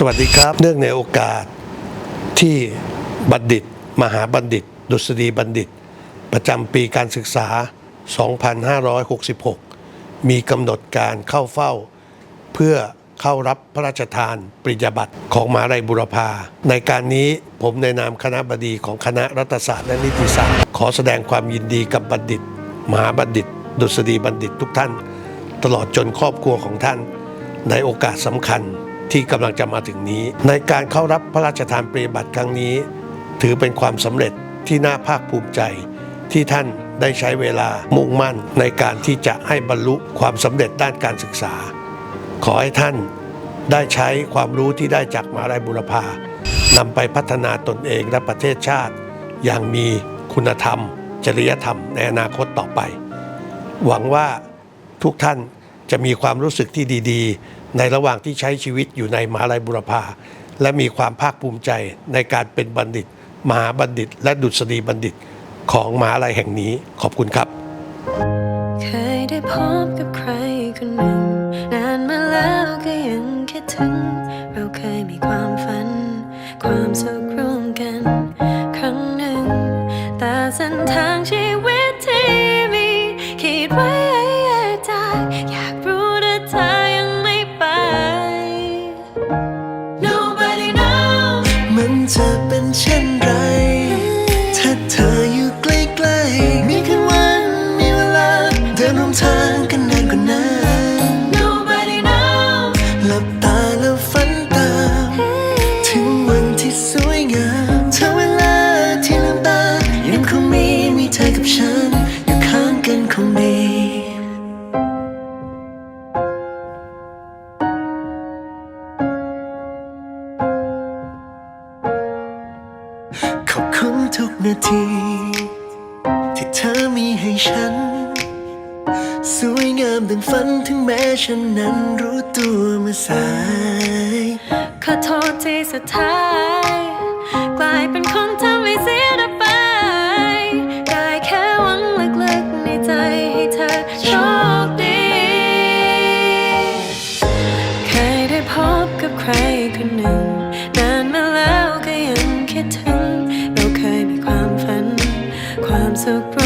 สวัสดีครับ เนื่องในโอกาสที่บัณฑิต มหาบัณฑิต ดุษฎีบัณฑิต ประจำปีการศึกษา 2566 มีกำหนดการเข้าเฝ้า เพื่อเข้ารับพระราชทานปริญญาบัตรของมหาลัยบุรพา ในการนี้ผมในนามคณะบดีของคณะรัฐศาสตร์และนิติศาสตร์ ขอแสดงความยินดีกับบัณฑิต มหาบัณฑิต ดุษฎีบัณฑิตทุกท่าน ตลอดจนครอบครัวของท่าน ในโอกาสสำคัญ ที่กำลังจะมาถึงนี้ ในการเข้ารับพระราชทานปริญญาบัตรครั้งนี้ ถือเป็นความสำเร็จที่น่าภาคภูมิใจ ที่ท่านได้ใช้เวลามุ่งมั่นในการที่จะให้บรรลุความสำเร็จด้านการศึกษา ขอให้ท่านได้ใช้ความรู้ที่ได้จากมหาลัยบุรพานำไปพัฒนาตนเองและประเทศชาติ อย่างมีคุณธรรม จริยธรรมในอนาคตต่อไป หวังว่าทุกท่านจะมีความรู้สึกที่ดี ๆ ในระหว่างที่ใช้ชีวิตอยู่ในมหาลัยบุรพาและมีความภาคภูมิใจในการเป็นบัณฑิต มหาบัณฑิต และดุษฎีบัณฑิตของมหาลัยแห่งนี้ขอบคุณครับเคยได้พบกับใครคนหนึ่งนานมาแล้วก็ยังคิดถึง เราเคยมีความฝัน ความสุขร่วมกัน ครั้งหนึ่ง แต่เส้นทางชีวิตที่มีคิดไว้ มันจะเป็นเช่นไร ถ้าเธอ ขอบคุณทุกนาที ที่เธอมีให้ฉัน สวยงามดังฝันถึงแม้ฉันนั้นรู้ตัวเมื่อสาย ขอโทษที่สุดท้าย กลายเป็นคนทำให้เสียดายไป ได้แค่หวังลึกๆในใจให้เธอโชคดี เคยได้พบกับใครคนหนึ่ง The.